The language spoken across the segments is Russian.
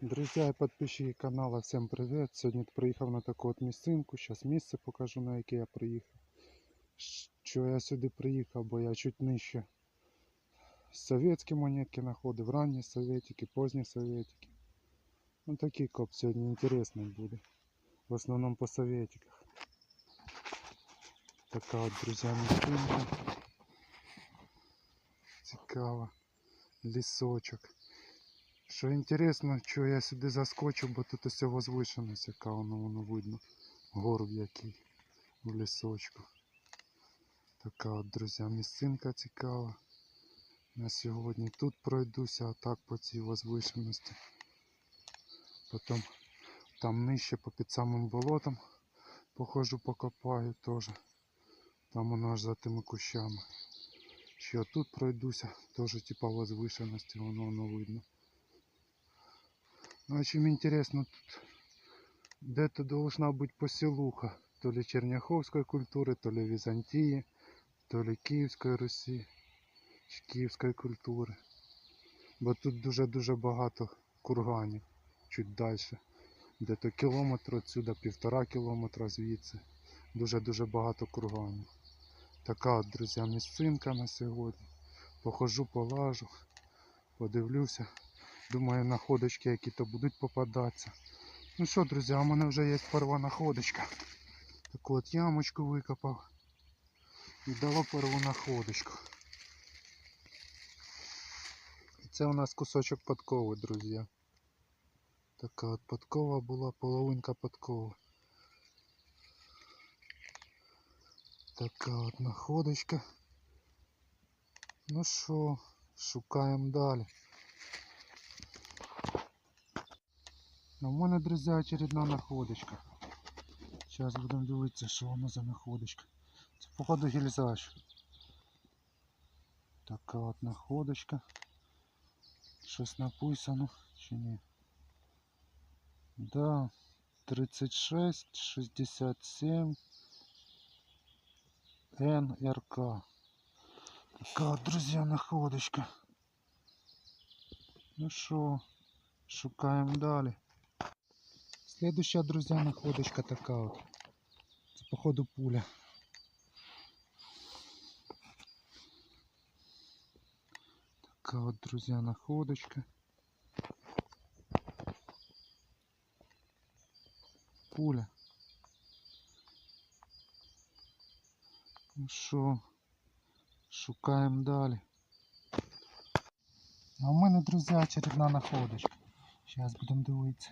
Друзья и подписчики канала, всем привет! Сьогодні приїхав на таку от місцинку. Зараз місце покажу, на яке я приїхав. Що я сюди приїхав, бо я чуть нижче совєтські монетки знаходив, ранні совєтики, позні совєтики. Ну такий коп сьогодні інтересний буде. В основному по совєтиках. Така от, друзі, місцинка. Цікаво. Лісочок. Що інтересно, що я сюди заскочив, бо тут усе возвишеність, яка воно, воно видно. Горб який в лісочку. Така от, друзі, місцинка цікава. На сьогодні тут пройдуся, а так по цій возвишеності. Потім там нижче по під самим болотом походжу, покопаю теж. Там воно аж за тими кущами. Ще тут пройдуся, теж типа возвишеності, воно, воно видно. Очень интересно тут где-то должна быть поселуха. То ли черняховской культуры, то ли Византии, то ли Київської Русі, чи Київської культури. Бо тут дуже-дуже багато курганів чуть далі. Де-то кілометр отсюда, півтора кілометра звідси. Дуже-дуже багато курганів. Така от, друзі, місцинка на сьогодні. Похожу, полажу, подивлюся. Думаю, находочки які-то будуть попадатися. Ну що, друзі, у мене вже є перша находочка. Таку от ямочку викопав. І дало перву находочку. І це у нас кусочок подкови, друзі. Така от подкова була, половинка подкови. Така от находочка. Ну що, шукаємо далі. Ну, у мене, друзі, очередна находочка. Зараз будемо дивитися, що воно за находочка. Це походу гільзач. Така от находочка. Щось написано чи ні? Да. 36, 67 НРК. Така от, друзі, находочка. Ну що, шукаємо далі. Следующая, друзья, находочка такая вот. Це походу пуля. Така от, друзья, находочка. Пуля. Ну що, шукаємо далі. А у мене, друзі, очередна находочка. Зараз будемо дивитися.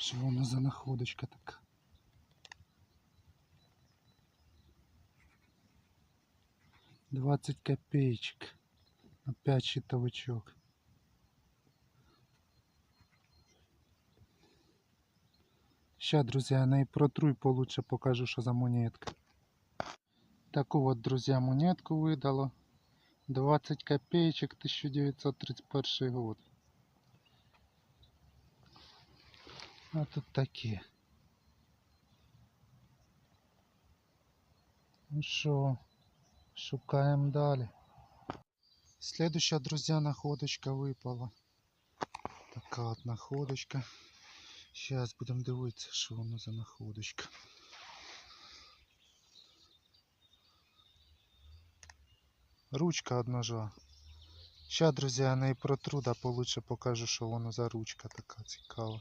Що воно за находочка така? Двадцать копеечек. Опять щитовичок. Ща, друзья, я неї протру и получше покажу, що за монетка. Таку от, друзья, монетку видало. 20 копеечек 1931 год. А тут такі. Ну що, шукаємо далі. Следующая, друзья, находочка випала. Така от находочка. Сейчас будемо дивитися, що воно за находочка. Ручка од ножа. Сейчас, друзі, я неї протру, да получше покажу, що воно за ручка така цікава.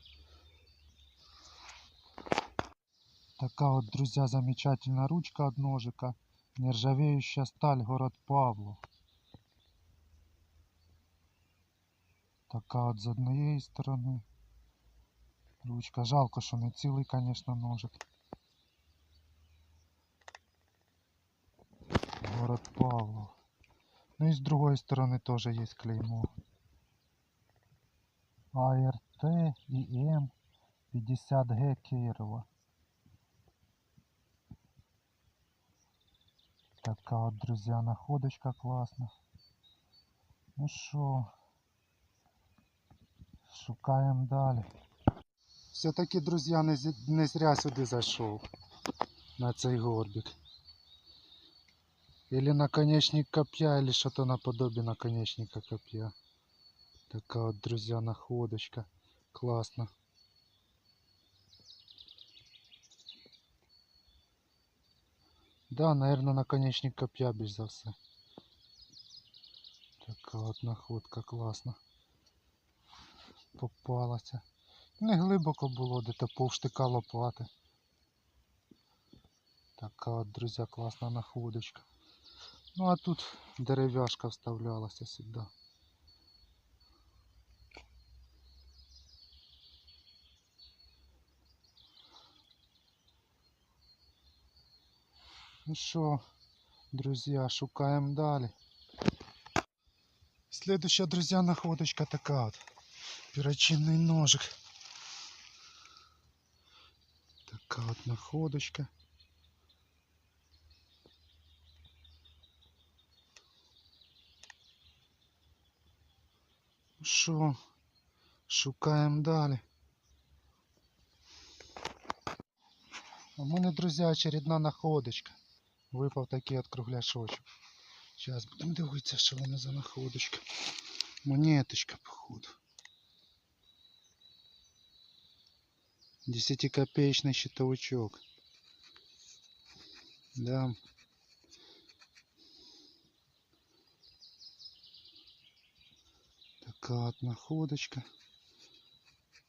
Така вот, друзья, замечательная ручка от ножика. Нержавеющая сталь, город Павло. Така от з однієї сторони. Ручка. Жалко, що не цілий, конечно, ножик. Город Павло. Ну и с другой стороны тоже есть клеймо. АРТ и М 50Г Кирова. Така от, друзья, находочка класна. Ну що, шукаємо далі. Все-таки, друзья, не, зі- не зря сюди зайшов. На цей горбик. Или наконечник копья, или что-то наподобие наконечника копья. Така от, друзья, находочка. Класно. Да, наверное, наконечник копья більш за все. Така от находка класна. Попалася. Не глибоко було, де-то повштика лопати. Така от, друзі, класна находочка. Ну а тут дерев'яшка вставлялася сюди. Ну що, друзі, шукаємо далі. Следующая, друзья, находочка така от. Перочинний ножик. Така от находочка. Ну Що, шукаємо далі. У мене, друзі, очередна находочка. Випав такий кругляшочок. Зараз будемо дивитися, що воно за находочка. Монеточка, походу. Десятикопеечный щитовичок. Да. Така от находочка.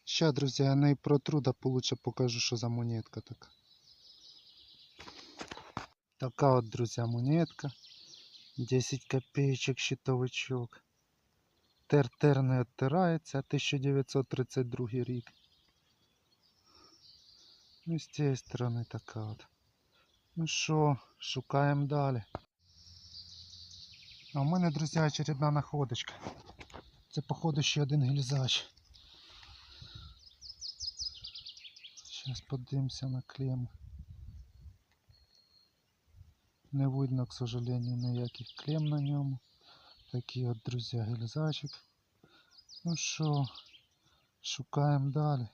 Ща, друзі, я не протру, да получше покажу, що за монетка така. Така от, друзі, монетка. 10 копеечек щитовичок. Тер-тер не оттирається, 1932 рік. Ну, з цієї сторони така от. Ну що, шукаємо далі. А у мене, друзі, очередна находочка. Це, походу, ще один гільзач. Зараз подивимося на клем. Не видно, к сожалению, ніяких клем на ньому. Такий от, друзі, гільзачик. Ну що, шукаємо далі.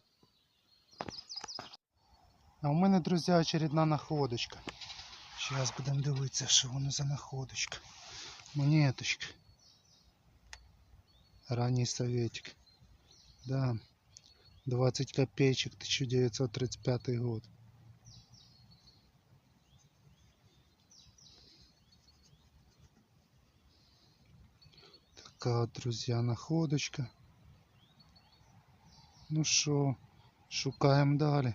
А у мене, друзі, очередна находочка. Зараз будемо дивитися, що воно за находочка. Монеточка. Ранний советик. Да. 20 копеечек, 1935 год. Така от, друзі, находочка. Ну що, шукаємо далі.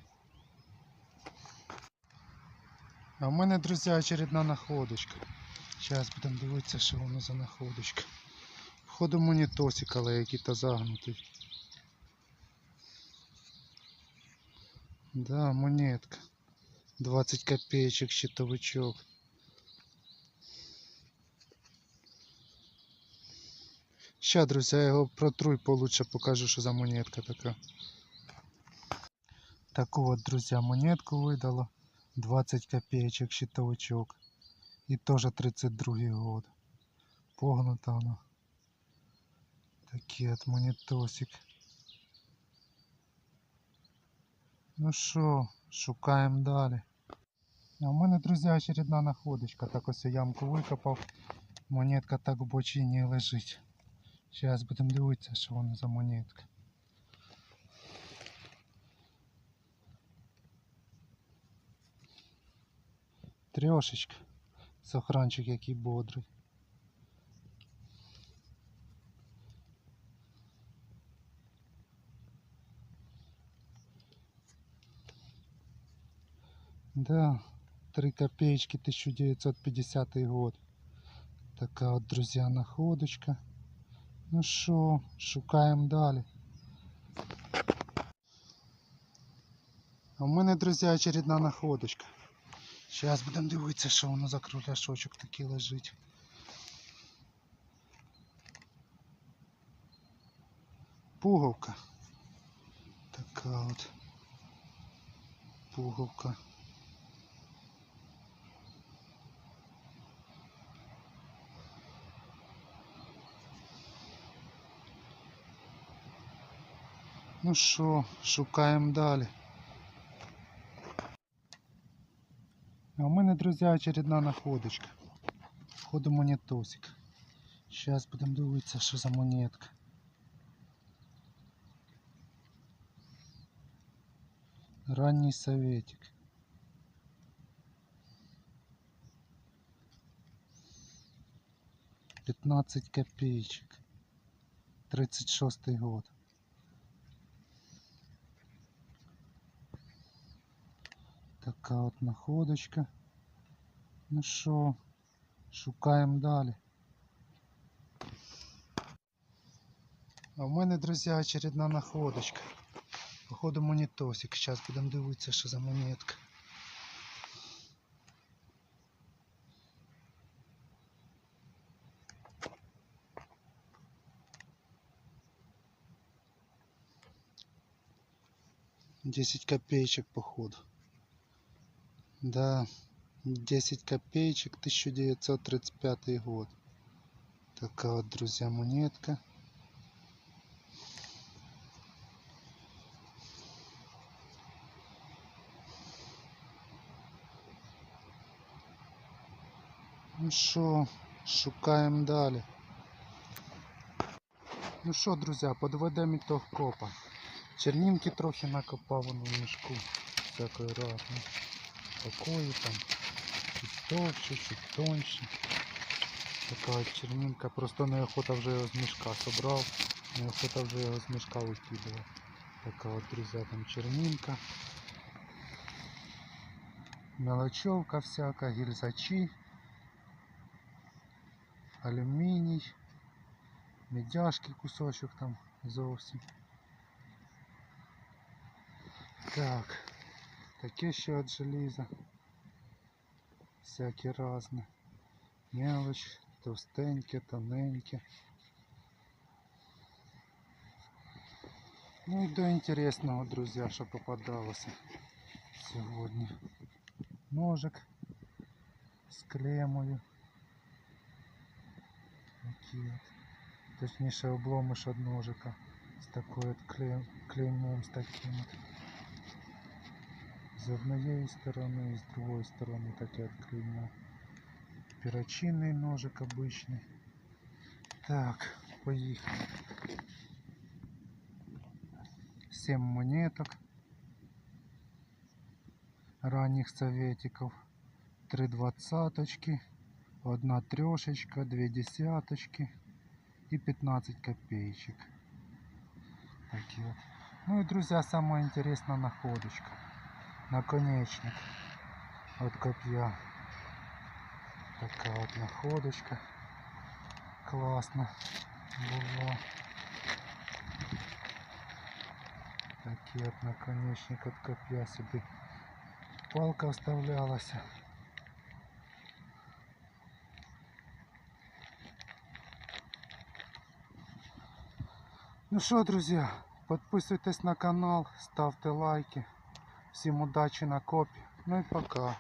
А в мене, друзі, очередна находочка. Зараз будемо дивитися, що воно за находочка. Походу монітосик, але який-то загнутий. Да, монетка. 20 копеечек щитовичок. Ща, друзі, я його протру і получше покажу, що за монетка така. Таку от, друзі, монетку видало. 20 копеечек щитовичок. І теж 32 год. Погнута вона. Такий от монетосик. Ну що, шукаємо далі. А у мене, друзі, очередна находочка. Так ось я ямку викопав. Монетка так в бочині лежить. Зараз будемо дивитися, що воно за монетка. Трьошечка. Сохранчик який бодрий. Да, 3 копеечки 1950 год. Така от, друзі, находочка. Ну що, шукаємо далі. А в мене, друзі, очередна находочка. Зараз будемо дивитися, що воно за кругляшочок такий лежить. Пуговка. Така от. Пуговка. Ну що, шукаємо далі. А у мене, друзі, очередна находочка. Входу монетосик. Зараз будемо дивитися, що за монетка. Ранний советик. Пятнадцать копеечек. Тридцать шостый год. Така от находочка. Ну що, шукаємо далі. А в мене, друзі, очередна находочка. Походу монетосик. Зараз будемо дивитися, що за монетка. Десять копеечек, походу. Да, 10 копеечек, 1935 год. Такая вот, друзья, монетка. Ну що, шукаємо далі. Ну що, друзі, подведемо ітог копа. Чернінки трохи накопав воно в мішку. Всякої разної. Такої там. Чуть товще, чуть тоньше. Така от чернінка. Просто неохота вже його з мішка собрав. Неохота вже його з мішка викидував. Така от, друзі, там чернінка. Мелочевка всяка, гільзачі. Алюміній. Медяшки кусочок там зовсім. Так. Таке ще от желіза. Всякі разне. Мелоч, товстеньке, тоненьке. Ну і до інтересного, друзі, що попадалося сьогодні. Ножик з клемою. Такі от. Точніше обломиш від ножика з такою от клей- клеймом, з таким от. З однієї сторони і з другої сторони таке от клеймо. Перочинний ножик обычный. Так, поехали. 7 монеток. Ранних советиков. Три двадцаточки. Одна трешечка, две десяточки и 15 копеечек. Такие вот. Ну и, друзья, самая интересная находочка. Наконечник от копья. Така от находочка. Класно було. Такий от наконечник от копья сюди. Палка вставлялася. Ну що, друзі, підписуйтесь на канал, ставте лайки. Всім удачі на копі. Ну і пока.